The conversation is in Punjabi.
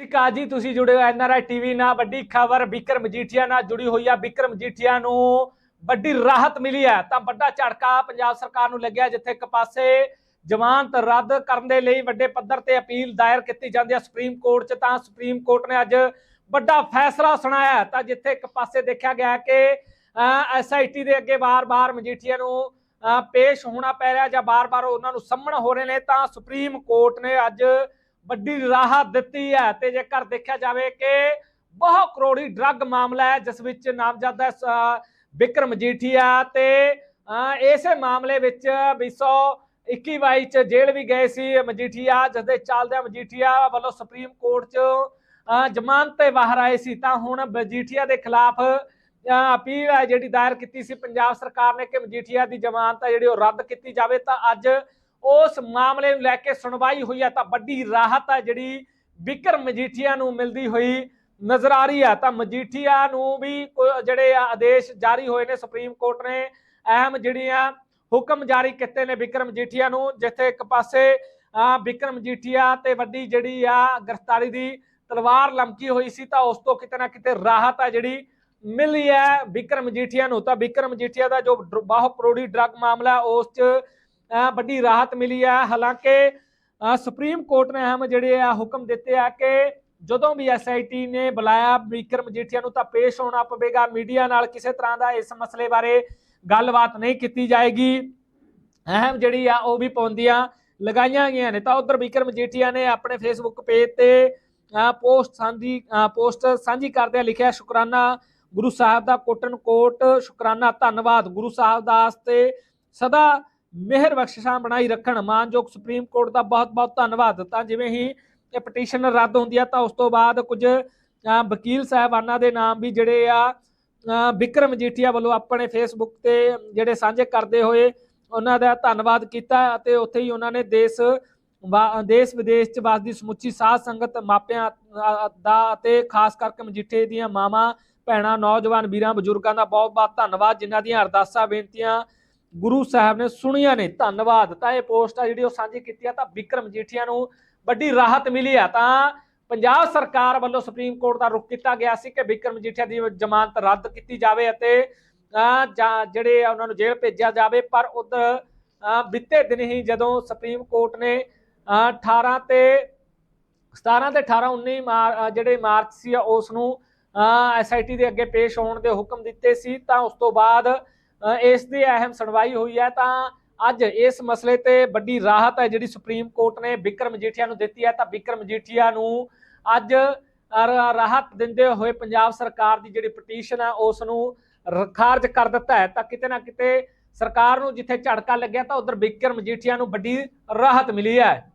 ਸ਼ਿਕਾ ਜੀ, ਤੁਸੀਂ ਜੁੜੇ ਹੋ ਐਨਆਰਆਈ ਟੀਵੀ ਨਾਲ। ਵੱਡੀ ਖਬਰ, ਵਿਕਰਮ ਮਜੀਠੀਆ ਨਾਲ ਜੁੜੀ ਹੋਈ ਆ। ਵਿਕਰਮ ਮਜੀਠੀਆ ਨੂੰ ਵੱਡੀ ਰਾਹਤ ਮਿਲੀ ਹੈ। ਤਾਂ ਵੱਡਾ ਝਟਕਾ ਪੰਜਾਬ ਸਰਕਾਰ ਨੂੰ ਲੱਗਿਆ, ਜਿੱਥੇ ਇੱਕ ਪਾਸੇ ਜ਼ਮਾਨਤ ਰੱਦ ਕਰਨ ਦੇ ਲਈ ਵੱਡੇ ਪੱਧਰ ਤੇ ਅਪੀਲ ਦਾਇਰ ਕੀਤੀ ਜਾਂਦੀ ਹੈ ਸੁਪਰੀਮ ਕੋਰਟ 'ਚ। ਤਾਂ ਸੁਪਰੀਮ ਕੋਰਟ ਨੇ ਅੱਜ ਵੱਡਾ ਫੈਸਲਾ ਸੁਣਾਇਆ ਤਾਂ ਜਿੱਥੇ ਇੱਕ ਪਾਸੇ ਦੇਖਿਆ ਗਿਆ ਹੈ ਕਿ ਐਸਆਈਟੀ ਦੇ ਅੱਗੇ ਵਾਰ-ਵਾਰ ਮਜੀਠੀਆ ਨੂੰ ਪੇਸ਼ ਹੋਣਾ ਪੈ ਰਿਹਾ ਜਾਂ ਵਾਰ ਵਾਰ ਉਹਨਾਂ ਨੂੰ ਸੰਮਣ ਹੋ ਰਹੇ ਨੇ। ਤਾਂ ਸੁਪਰੀਮ ਕੋਰਟ ਨੇ ਅੱਜ ਵੱਡੀ ਰਾਹਤ ਦਿੱਤੀ ਹੈ ਤੇ ਜੇਕਰ ਦੇਖਿਆ ਜਾਵੇ ਕਿ ਬਹੁ ਕਰੋੜੀ ਡਰੱਗ ਮਾਮਲਾ ਹੈ, ਜਿਸ ਵਿੱਚ ਨਾਮਜ਼ਦ ਹੈ, ਸ- ਵਿਕਰਮ ਮਜੀਠੀਆ ਤੇ ਇਸੇ ਮਾਮਲੇ ਵਿੱਚ 2021 22 ਚ ਜੇਲ੍ਹ ਵੀ ਗਏ ਸੀ ਮਜੀਠੀਆ ਜਿਸ ਦੇ ਚੱਲਦਿਆਂ ਮਜੀਠੀਆ ਵੱਲੋਂ ਸੁਪਰੀਮ ਕੋਰਟ ਚ ਜ਼ਮਾਨਤ ਤੇ ਬਾਹਰ ਆਏ ਸੀ। ਤਾਂ ਹੁਣ ਮਜੀਠੀਆ ਦੇ ਖਿਲਾਫ ਅਪੀਲ ਹੈ ਜਿਹੜੀ ਦਾਇਰ ਕੀਤੀ ਸੀ ਪੰਜਾਬ ਸਰਕਾਰ ਨੇ ਕਿ ਮਜੀਠੀਆ ਦੀ ਜ਼ਮਾਨਤ ਹੈ ਜਿਹੜੀ ਉਹ ਰੱਦ ਕੀਤੀ ਜਾਵੇ। ਤਾਂ ਅੱਜ ਉਸ ਮਾਮਲੇ ਨੂੰ ਲੈ ਕੇ ਸੁਣਵਾਈ ਹੋਈ ਹੈ ਤਾਂ ਵੱਡੀ ਰਾਹਤ ਹੈ ਜਿਹੜੀ ਵਿਕਰਮ ਮਜੀਠੀਆ ਨੂੰ ਮਿਲਦੀ ਹੋਈ ਨਜ਼ਰ ਆ ਰਹੀ ਹੈ ਤਾਂ ਮਜੀਠੀਆ ਨੂੰ ਵੀ ਜਿਹੜੇ ਆਦੇਸ਼ ਜਾਰੀ ਹੋਏ ਨੇ ਸੁਪਰੀਮ ਕੋਰਟ ਨੇ ਅਹਿਮ ਜਿਹੜੀਆਂ ਹੁਕਮ ਜਾਰੀ ਕੀਤੇ ਨੇ ਵਿਕਰਮ ਮਜੀਠੀਆ ਨੂੰ ਜਿੱਥੇ ਇੱਕ ਪਾਸੇ ਅ, ਵਿਕਰਮ ਮਜੀਠੀਆ ਤੇ ਵੱਡੀ ਜਿਹੜੀ ਆ ਗ੍ਰਿਫਤਾਰੀ ਦੀ ਤਲਵਾਰ ਲਮਕੀ ਹੋਈ ਸੀ ਤਾਂ ਉਸ ਤੋਂ ਕਿਤੇ ਨਾ ਕਿਤੇ ਰਾਹਤ ਆ ਜਿਹੜੀ ਮਿਲੀ ਹੈ ਵਿਕਰਮ ਮਜੀਠੀਆ ਨੂੰ। ਤਾਂ ਵਿਕਰਮ ਮਜੀਠੀਆ ਦਾ ਜੋ ਡਰ- ਬਾਹੂ ਕਰੋੜੀ ਡਰੱਗ ਮਾਮਲਾ ਉਸ 'ਚ ਵੱਡੀ ਰਾਹਤ ਮਿਲੀ ਹੈ ਹਾਲਾਂਕਿ ਸੁਪਰੀਮ ਕੋਰਟ ਨੇ ਅਹਿਮ ਜਿਹੜੇ ਆ ਹੁਕਮ ਦਿੱਤੇ ਆ ਕਿ ਜਦੋਂ ਵੀ ਐਸਆਈਟੀ ਨੇ ਬੁਲਾਇਆ ਵਿਕਰਮ ਮਜੀਠੀਆ ਨੂੰ ਤਾਂ ਪੇਸ਼ ਹੋਣਾ ਪਵੇਗਾ। ਮੀਡੀਆ ਨਾਲ ਕਿਸੇ ਤਰ੍ਹਾਂ ਦਾ ਇਸ ਮਸਲੇ ਬਾਰੇ ਗੱਲਬਾਤ ਨਹੀਂ ਕੀਤੀ ਜਾਏਗੀ। ਅਹਿਮ ਜਿਹੜੀ ਆ ਉਹ ਵੀ ਪਾਬੰਦੀਆਂ ਲਗਾਈਆਂ ਗਈਆਂ ਨੇ। ਤਾਂ ਉਧਰ ਵਿਕਰਮ ਮਜੀਠੀਆ ਨੇ ਆਪਣੇ ਫੇਸਬੁੱਕ ਪੇਜ ਤੇ ਪੋਸਟ ਸਾਂਝੀ ਪੋਸਟ ਸਾਂਝੀ ਕਰਦਿਆਂ ਲਿਖਿਆ, ਸ਼ੁਕਰਾਨਾ ਗੁਰੂ ਸਾਹਿਬ ਦਾ ਕੋਟਨ ਕੋਟ, ਸ਼ੁਕਰਾਨਾ ਧੰਨਵਾਦ ਗੁਰੂ ਸਾਹਿਬ ਦਾਸ ਤੇ ਸਦਾ ਮਿਹਰ ਬਖਸ਼ਿਸ਼ਾਂ ਬਣਾਈ ਰੱਖਣ। ਮਾਨਯੋਗ ਸੁਪਰੀਮ ਕੋਰਟ ਦਾ ਬਹੁਤ-ਬਹੁਤ ਧੰਨਵਾਦ। ਤਾਂ ਜਿਵੇਂ ਹੀ ਇਹ ਪਟੀਸ਼ਨ ਰੱਦ ਹੁੰਦੀ ਆ ਤਾਂ ਉਸ ਤੋਂ ਬਾਅਦ ਕੁਝ ਵਕੀਲ ਸਾਹਿਬਾਨਾਂ ਦੇ ਨਾਮ ਵੀ ਜਿਹੜੇ ਆ ਅ, ਵਿਕਰਮ ਮਜੀਠੀਆ ਵੱਲੋਂ ਆਪਣੇ ਫੇਸਬੁੱਕ ਤੇ ਜਿਹੜੇ ਸਾਂਝੇ ਕਰਦੇ ਹੋਏ ਉਹਨਾਂ ਦਾ ਧੰਨਵਾਦ ਕੀਤਾ ਅਤੇ ਉੱਥੇ ਹੀ ਉਹਨਾਂ ਨੇ ਦੇਸ਼ ਵਾ- ਦੇਸ਼ ਵਿਦੇਸ਼ ਚ ਵਸਦੀ ਸਮੁੱਚੀ ਸਾਧ ਸੰਗਤ ਮਾਪਿਆਂ ਦਾ ਅਤੇ ਖਾਸ ਕਰਕੇ ਮਜੀਠੇ ਦੀਆਂ ਮਾਵਾਂ ਭੈਣਾਂ ਨੌਜਵਾਨ ਵੀਰਾਂ ਬਜ਼ੁਰਗਾਂ ਦਾ ਬਹੁਤ-ਬਹੁਤ ਧੰਨਵਾਦ ਜਿਨ੍ਹਾਂ ਦੀਆਂ ਅਰਦਾਸਾਂ ਬੇਨਤੀਆਂ ਗੁਰੂ ਸਾਹਿਬ ਨੇ ਸੁਣੀਆਂ ਨੇ ਧੰਨਵਾਦ। ਤਾਂ ਇਹ ਪੋਸਟ ਆ ਜਿਹੜੀ ਉਹ ਸਾਂਝੀ ਕੀਤੀ ਆ ਤਾਂ ਵਿਕਰਮ ਜੀਠੀਆ ਨੂੰ ਵੱਡੀ ਰਾਹਤ ਮਿਲੀ ਆ। ਤਾਂ ਪੰਜਾਬ ਸਰਕਾਰ ਵੱਲੋਂ ਸੁਪਰੀਮ ਕੋਰਟ ਦਾ ਰੁਖ ਕੀਤਾ ਗਿਆ ਸੀ ਕਿ ਵਿਕਰਮ ਜੀਠੀਆ ਦੀ ਜ਼ਮਾਨਤ ਰੱਦ ਕੀਤੀ ਜਾਵੇ ਅਤੇ ਜਿਹੜੇ ਉਹਨਾਂ ਨੂੰ ਜੇਲ੍ਹ ਭੇਜਿਆ ਜਾਵੇ। ਪਰ ਉਧਰ ਬੀਤੇ ਦਿਨ ਹੀ ਜਦੋਂ ਸੁਪਰੀਮ ਕੋਰਟ ਨੇ ਅਹ, 18 ਤੇ 17 ਤੇ 18 19 ਮਾਰ- ਜਿਹੜੇ ਮਾਰਚ ਸੀ ਉਸ ਨੂੰ ਐਸਆਈਟੀ ਦੇ ਅੱਗੇ ਪੇਸ਼ ਹੋਣ ਦੇ ਹੁਕਮ ਦਿੱਤੇ ਸੀ। ਤਾਂ ਉਸ ਤੋਂ ਬਾਅਦ ਇਸ ਦੀ ਅਹਿਮ ਸੁਣਵਾਈ ਹੋਈ ਹੈ, ਤਾਂ ਅੱਜ ਇਸ ਮਸਲੇ ਤੇ ਵੱਡੀ ਰਾਹਤ ਹੈ ਜਿਹੜੀ ਸੁਪਰੀਮ ਕੋਰਟ ਨੇ ਵਿਕਰਮ ਮਜੀਠੀਆ ਨੂੰ ਦਿੱਤੀ ਹੈ। ਤਾਂ ਵਿਕਰਮ ਮਜੀਠੀਆ ਨੂੰ ਅੱਜ ਰਾਹਤ ਦਿੰਦੇ ਹੋਏ ਪੰਜਾਬ ਸਰਕਾਰ ਦੀ ਜਿਹੜੀ ਪਟੀਸ਼ਨ ਹੈ ਉਸ ਨੂੰ ਖਾਰਜ ਕਰ ਦਿੱਤਾ ਹੈ। ਤਾਂ ਕਿਤੇ ਨਾ ਕਿਤੇ ਸਰਕਾਰ ਨੂੰ ਜਿੱਥੇ ਝਟਕਾ ਲੱਗਿਆ, ਤਾਂ ਉਧਰ ਵਿਕਰਮ ਮਜੀਠੀਆ ਨੂੰ ਵੱਡੀ ਰਾਹਤ ਮਿਲੀ ਹੈ।